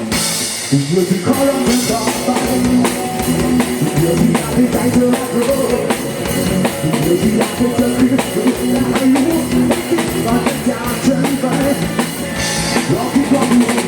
เมื่อที่ขอร้องเธอต่อไปเมื่อที่อยากให้ใจเธอรับรู้เมื่อที่อยากให้เธอคือได้รู้ก่าจะจากฉันไปรอที่ควา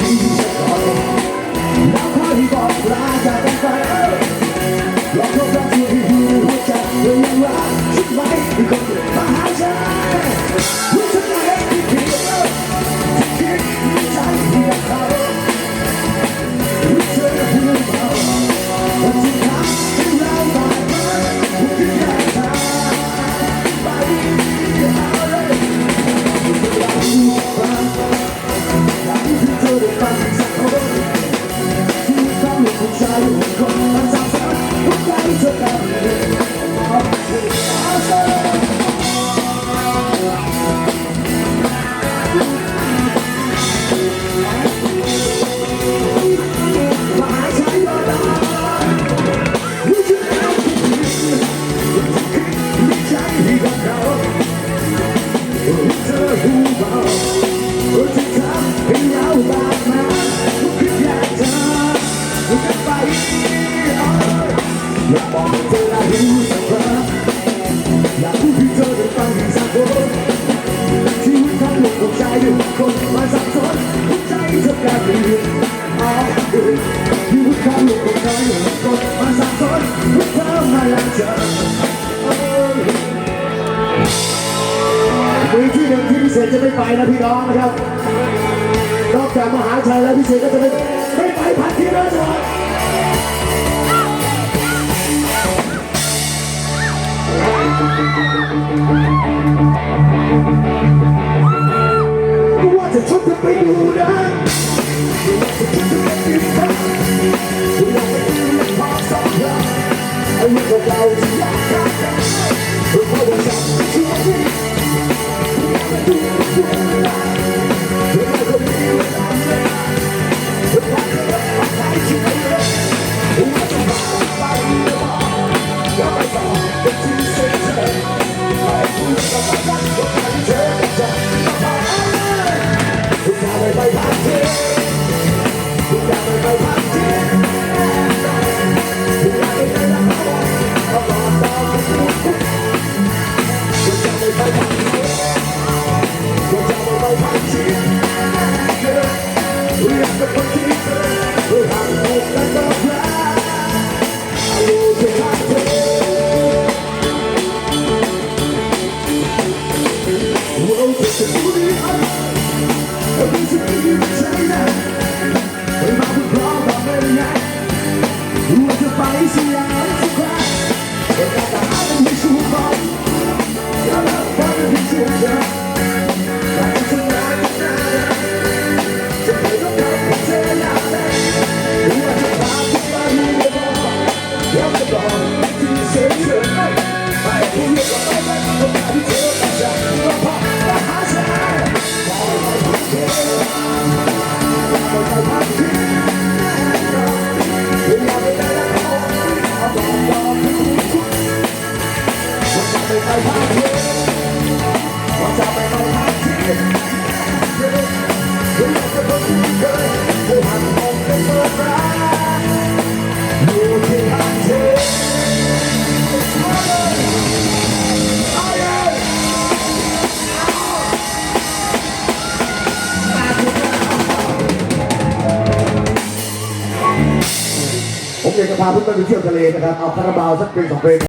มีที่หนึ่งที่พิเศษจะไม่ไปนะพี่น้องนะครับ นอกจากมหาชัยแล้วพิเศษก็จะไม่ไม่ไปพันที่แล้วจังหวัด ไปดูนะว่าจะชดจะไปดูนะว่าจะดูแลพอสักครั้งไอ้เรื่องเก่า ว่า ผมอยากจะพาเพื่อนๆไปเที่ยวทะเลนะครับ เอาคาราบาวสักเพลงสองเพลง